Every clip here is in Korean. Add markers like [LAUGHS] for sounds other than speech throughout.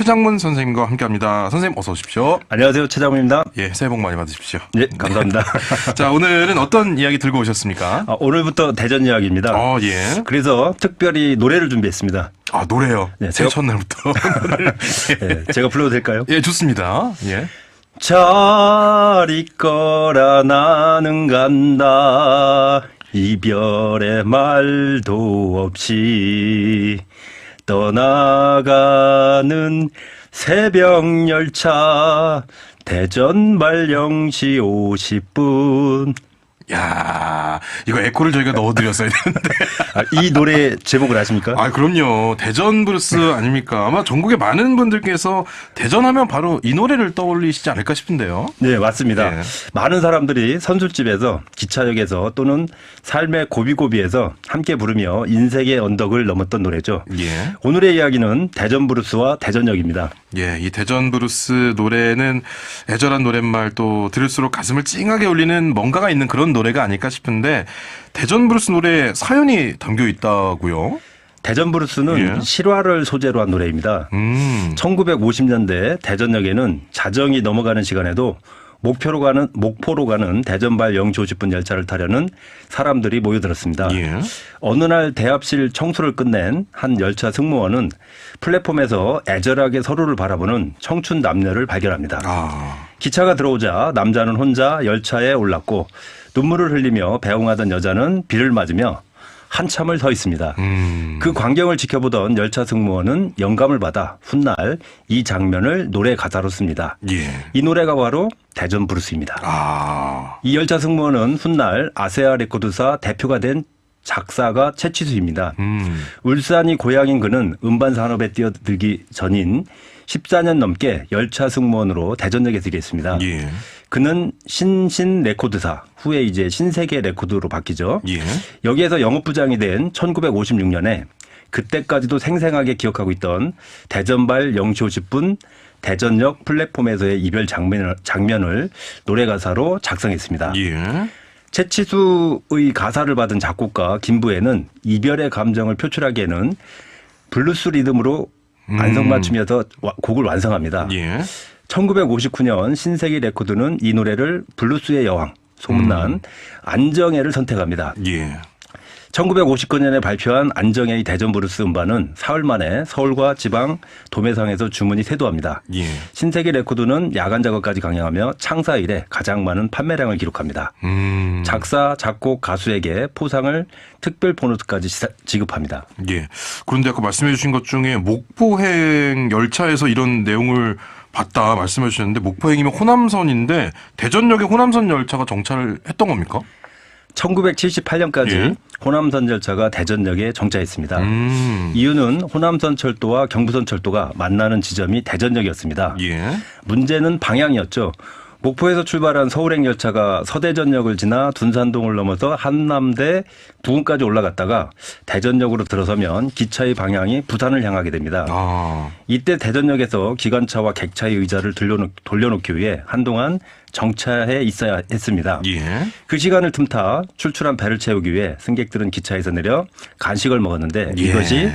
최장문 선생님과 함께합니다. 선생님 어서 오십시오. 안녕하세요. 최장훈입니다. 예, 새해 복 많이 받으십시오. 네, 감사합니다. [LAUGHS] 자, 오늘은 어떤 이야기 들고 오셨습니까? 아, 오늘부터 대전 이야기입니다. 어, 예. 그래서 특별히 노래를 준비했습니다. 아, 노래요. 네, 새해 제가- 첫날부터. [LAUGHS] 네, 제가 불러도 될까요? 예, 좋습니다. 예. 잘 있거라 나는 간다 이별의 말도 없이 떠나가는 새벽 열차 대전 발령시 50분. 야 이거 에코를 저희가 넣어드렸어야 되는데. [LAUGHS] 아, 이 노래 제목을 아십니까? 아, 그럼요. 대전 브루스 아닙니까? 아마 전국의 많은 분들께서 대전하면 바로 이 노래를 떠올리시지 않을까 싶은데요. 네, 맞습니다. 예. 많은 사람들이 선술집에서 기차역에서 또는 삶의 고비고비에서 함께 부르며 인생의 언덕을 넘었던 노래죠. 예. 오늘의 이야기는 대전 브루스와 대전역입니다. 예, 이 대전 브루스 노래는 애절한 노랫말 또 들을수록 가슴을 찡하게 울리는 뭔가가 있는 그런 노래가 아닐까 싶은데 대전 브루스 노래에 사연이 담겨 있다고요? 대전 브루스는 예. 실화를 소재로 한 노래입니다. 음. 1950년대 대전역에는 자정이 넘어가는 시간에도 목표로 가는 목포로 가는 대전발 50분 열차를 타려는 사람들이 모여들었습니다. 예. 어느 날 대합실 청소를 끝낸 한 열차 승무원은 플랫폼에서 애절하게 서로를 바라보는 청춘 남녀를 발견합니다. 아. 기차가 들어오자 남자는 혼자 열차에 올랐고 눈물을 흘리며 배웅하던 여자는 비를 맞으며 한참을 서 있습니다. 음. 그 광경을 지켜보던 열차 승무원은 영감을 받아 훗날 이 장면을 노래 가사로 씁니다. 예. 이 노래가 바로 대전 브루스입니다. 아. 이 열차 승무원은 훗날 아세아 레코드사 대표가 된 작사가 채치수입니다. 음. 울산이 고향인 그는 음반 산업에 뛰어들기 전인 14년 넘게 열차 승무원으로 대전역에서 일했습니다. 예. 그는 신신 레코드사 후에 이제 신세계 레코드로 바뀌죠. 예. 여기에서 영업부장이 된 1956년에 그때까지도 생생하게 기억하고 있던 대전발 0시 50분 대전역 플랫폼에서의 이별 장면을, 장면을 노래 가사로 작성했습니다. 예. 채치수의 가사를 받은 작곡가 김부애는 이별의 감정을 표출하기에는 블루스 리듬으로 안성맞춤이어서 와- 곡을 완성합니다. 예. 1959년 신세계 레코드는 이 노래를 블루스의 여왕 소문난 안정혜를 선택합니다. 예. 1959년에 발표한 안정혜의 대전 브루스 음반은 사흘 만에 서울과 지방 도매상에서 주문이 쇄도합니다. 예. 신세계 레코드는 야간 작업까지 강행하며 창사 이래 가장 많은 판매량을 기록합니다. 음. 작사, 작곡, 가수에게 포상을 특별 보너스까지 시사- 지급합니다. 예. 그런데 아까 말씀해 주신 것 중에 목포행 열차에서 이런 내용을 봤다 말씀해 주셨는데 목포행이면 호남선인데 대전역에 호남선 열차가 정차를 했던 겁니까? 1978년까지 예. 호남선 열차가 대전역에 정차했습니다. 음. 이유는 호남선 철도와 경부선 철도가 만나는 지점이 대전역이었습니다. 예. 문제는 방향이었죠. 목포에서 출발한 서울행 열차가 서대전역을 지나 둔산동을 넘어서 한남대 부근까지 올라갔다가 대전역으로 들어서면 기차의 방향이 부산을 향하게 됩니다. 아. 이때 대전역에서 기관차와 객차의 의자를 돌려놓, 돌려놓기 위해 한동안 정차해 있어야 했습니다. 예. 그 시간을 틈타 출출한 배를 채우기 위해 승객들은 기차에서 내려 간식을 먹었는데 예. 이것이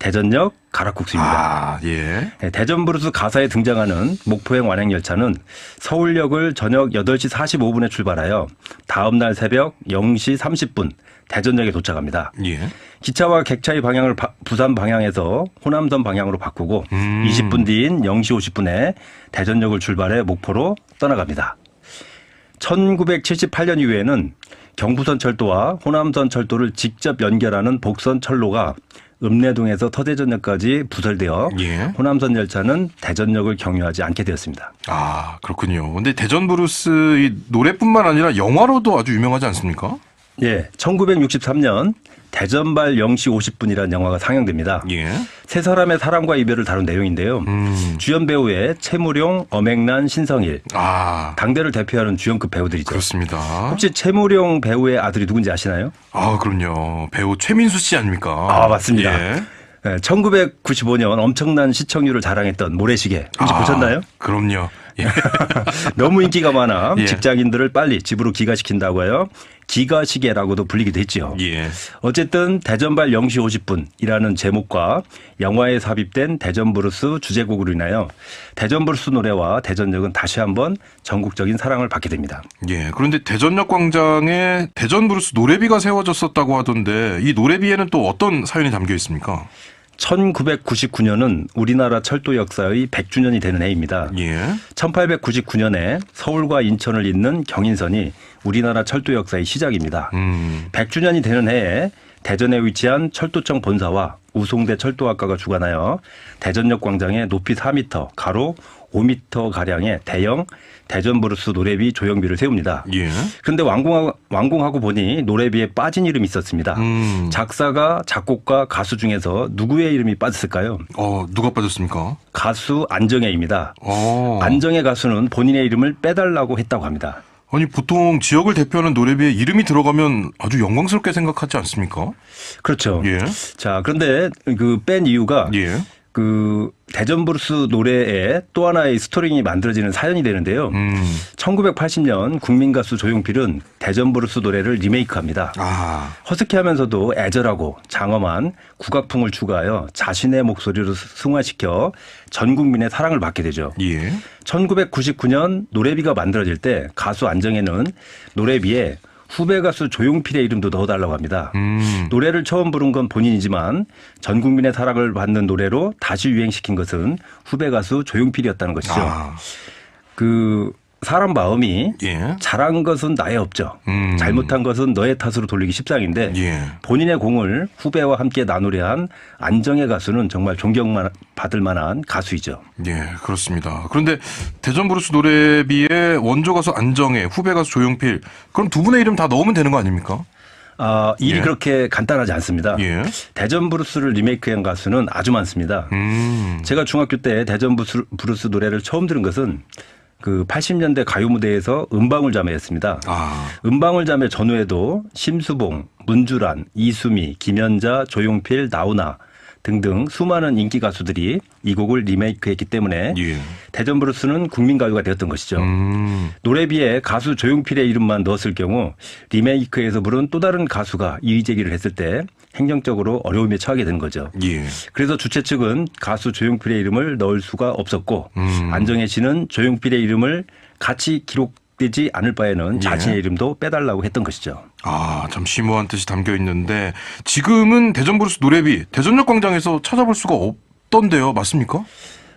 대전역 가락국수입니다. 아, 예. 네, 대전 브루스 가사에 등장하는 목포행 완행 열차는 서울역을 저녁 8시 45분에 출발하여 다음 날 새벽 0시 30분 대전역에 도착합니다. 예. 기차와 객차의 방향을 바- 부산 방향에서 호남선 방향으로 바꾸고 음. 20분 뒤인 0시 50분에 대전역을 출발해 목포로 떠나갑니다. 1978년 이후에는 경부선 철도와 호남선 철도를 직접 연결하는 복선 철로가 읍내동에서 터대전역까지 부설되어 예. 호남선 열차는 대전역을 경유하지 않게 되었습니다. 아, 그렇군요. 근데 대전 브루스 이 노래뿐만 아니라 영화로도 아주 유명하지 않습니까? 예, 1963년 대전발 0시 50분이라는 영화가 상영됩니다. 예. 세 사람의 사랑과 이별을 다룬 내용인데요. 음. 주연 배우의 최무룡, 엄앵란, 신성일 아, 당대를 대표하는 주연급 배우들이죠. 그렇습니다. 혹시 최무룡 배우의 아들이 누군지 아시나요? 아, 그럼요. 배우 최민수 씨 아닙니까? 아, 맞습니다. 예. 1995년 엄청난 시청률을 자랑했던 모래시계 혹시 아, 보셨나요? 그럼요. 예. [LAUGHS] 너무 인기가 많아 [LAUGHS] 예. 직장인들을 빨리 집으로 귀가시킨다고 하여 기가시계라고도 불리기도 했지요. 예. 어쨌든 대전발 0시 50분이라는 제목과 영화에 삽입된 대전 브루스 주제곡으로 인하여 대전 브루스 노래와 대전역은 다시 한번 전국적인 사랑을 받게 됩니다. 예. 그런데 대전역 광장에 대전 브루스 노래비가 세워졌었다고 하던데 이 노래비에는 또 어떤 사연이 담겨 있습니까? 1999년은 우리나라 철도 역사의 100주년이 되는 해입니다. 예. 1899년에 서울과 인천을 잇는 경인선이 우리나라 철도 역사의 시작입니다. 음. 100주년이 되는 해에 대전에 위치한 철도청 본사와 우송대 철도학과가 주관하여 대전역 광장에 높이 4m, 가로 5m 가량의 대형 대전 브루스 노래비 조형비를 세웁니다. 예. 근데 완공하고, 완공하고 보니 노래비에 빠진 이름이 있었습니다. 음. 작사가, 작곡가, 가수 중에서 누구의 이름이 빠졌을까요? 어, 누가 빠졌습니까? 가수 안정혜입니다. 어. 안정혜 가수는 본인의 이름을 빼달라고 했다고 합니다. 아니 보통 지역을 대표하는 노래비에 이름이 들어가면 아주 영광스럽게 생각하지 않습니까? 그렇죠. 예. 자, 그런데 그 뺀 이유가 예. 그 대전 브루스 노래에 또 하나의 스토링이 만들어지는 사연이 되는데요. 음. 1980년 국민 가수 조용필은 대전 브루스 노래를 리메이크합니다. 아. 허스키하면서도 애절하고 장엄한 국악풍을 추가하여 자신의 목소리로 승화시켜 전 국민의 사랑을 받게 되죠. 예. 1999년 노래비가 만들어질 때 가수 안정혜는 노래비에 후배 가수 조용필의 이름도 넣어달라고 합니다. 음. 노래를 처음 부른 건 본인이지만 전 국민의 사랑을 받는 노래로 다시 유행시킨 것은 후배 가수 조용필이었다는 것이죠. 아. 그 사람 마음이 예. 잘한 것은 나의 업적, 음. 잘못한 것은 너의 탓으로 돌리기 십상인데 예. 본인의 공을 후배와 함께 나누려 한 안정의 가수는 정말 존경받을 만한 가수이죠. 예, 그렇습니다. 그런데 대전 브루스 노래비에 원조 가수 안정혜, 후배 가수 조용필, 그럼 두 분의 이름 다 넣으면 되는 거 아닙니까? 아, 일이 예. 그렇게 간단하지 않습니다. 예. 대전 브루스를 리메이크한 가수는 아주 많습니다. 음. 제가 중학교 때 대전 브루스, 브루스 노래를 처음 들은 것은 그 80년대 가요 무대에서 음방울 자매였습니다. 아. 음방울 자매 전후에도 심수봉, 문주란, 이수미, 김연자, 조용필, 나훈아 등등 수많은 인기 가수들이 이 곡을 리메이크했기 때문에 예. 대전 브루스는 국민 가요가 되었던 것이죠. 음. 노래비에 가수 조용필의 이름만 넣었을 경우 리메이크에서 부른 또 다른 가수가 이의 제기를 했을 때 행정적으로 어려움에 처하게 된 거죠. 예. 그래서 주최 측은 가수 조용필의 이름을 넣을 수가 없었고 음. 안정혜 씨는 조용필의 이름을 같이 기록 되지 않을 바에는 예. 자신의 이름도 빼달라고 했던 것이죠. 아, 참 심오한 뜻이 담겨 있는데 지금은 대전 브루스 노래비 대전역 광장에서 찾아볼 수가 없던데요. 맞습니까?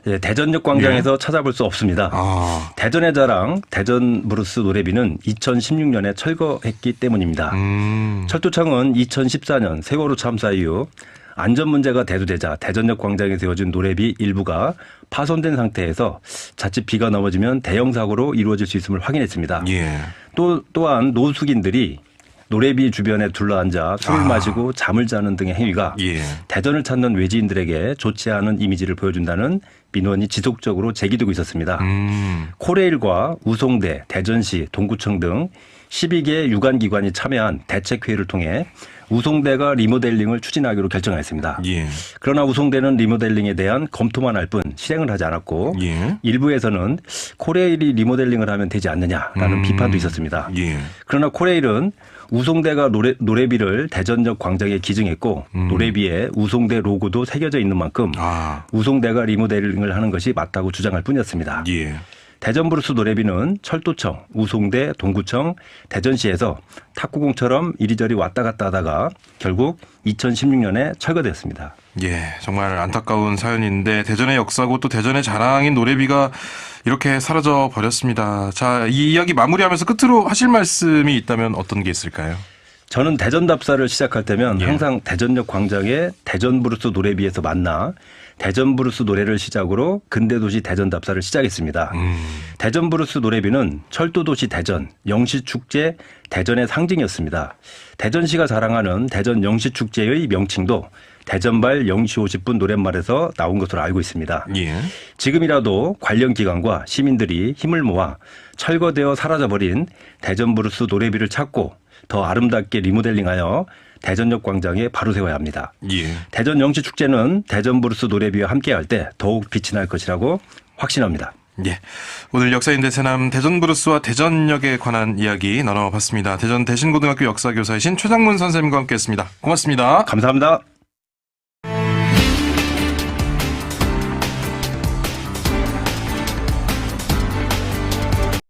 예, 대전역 광장에서 찾아볼 수 없습니다. 아. 대전의 자랑 대전 브루스 노래비는 2016년에 철거했기 때문입니다. 음. 철도청은 2014년 세월호 참사 이후 안전 문제가 대두되자 대전역 광장에 세워진 노래비 일부가 파손된 상태에서 자칫 비가 넘어지면 대형 사고로 이루어질 수 있음을 확인했습니다. 예. 또 또한 노숙인들이 노래비 주변에 둘러앉아 술을 아. 마시고 잠을 자는 등의 행위가 예. 대전을 찾는 외지인들에게 좋지 않은 이미지를 보여준다는 민원이 지속적으로 제기되고 있었습니다. 음. 코레일과 우송대, 대전시, 동구청 등 12개 유관기관이 참여한 대책회의를 통해 우송대가 리모델링을 추진하기로 결정했습니다. 예. 그러나 우송대는 리모델링에 대한 검토만 할 뿐 실행을 하지 않았고 예. 일부에서는 코레일이 리모델링을 하면 되지 않느냐라는 음. 비판도 있었습니다. 예. 그러나 코레일은 우송대가 노래, 노래비를 대전역 광장에 기증했고 음. 노래비에 우송대 로고도 새겨져 있는 만큼 아. 우송대가 리모델링을 하는 것이 맞다고 주장할 뿐이었습니다. 예. 대전 브루스 노래비는 철도청, 우송대, 동구청, 대전시에서 탁구공처럼 이리저리 왔다 갔다 하다가 결국 2016년에 철거되었습니다. 예, 정말 안타까운 사연인데 대전의 역사고 또 대전의 자랑인 노래비가 이렇게 사라져 버렸습니다. 자, 이 이야기 마무리하면서 끝으로 하실 말씀이 있다면 어떤 게 있을까요? 저는 대전 답사를 시작할 때면 예. 항상 대전역 광장에 대전 브루스 노래비에서 만나 대전 브루스 노래를 시작으로 근대도시 대전 답사를 시작했습니다. 음. 대전 브루스 노래비는 철도도시 대전, 영시축제 대전의 상징이었습니다. 대전시가 자랑하는 대전 영시축제의 명칭도 대전발 영시 50분 노랫말에서 나온 것으로 알고 있습니다. 예. 지금이라도 관련 기관과 시민들이 힘을 모아 철거되어 사라져버린 대전 브루스 노래비를 찾고 더 아름답게 리모델링하여 대전역 광장에 바로 세워야 합니다. 예. 대전 영시축제는 대전 브루스 노래비와 함께할 때 더욱 빛이 날 것이라고 확신합니다. 예. 오늘 역사인 대 세남 대전 브루스와 대전역에 관한 이야기 나눠봤습니다. 대전 대신고등학교 역사교사이신 최장문 선생님과 함께했습니다. 고맙습니다. 감사합니다.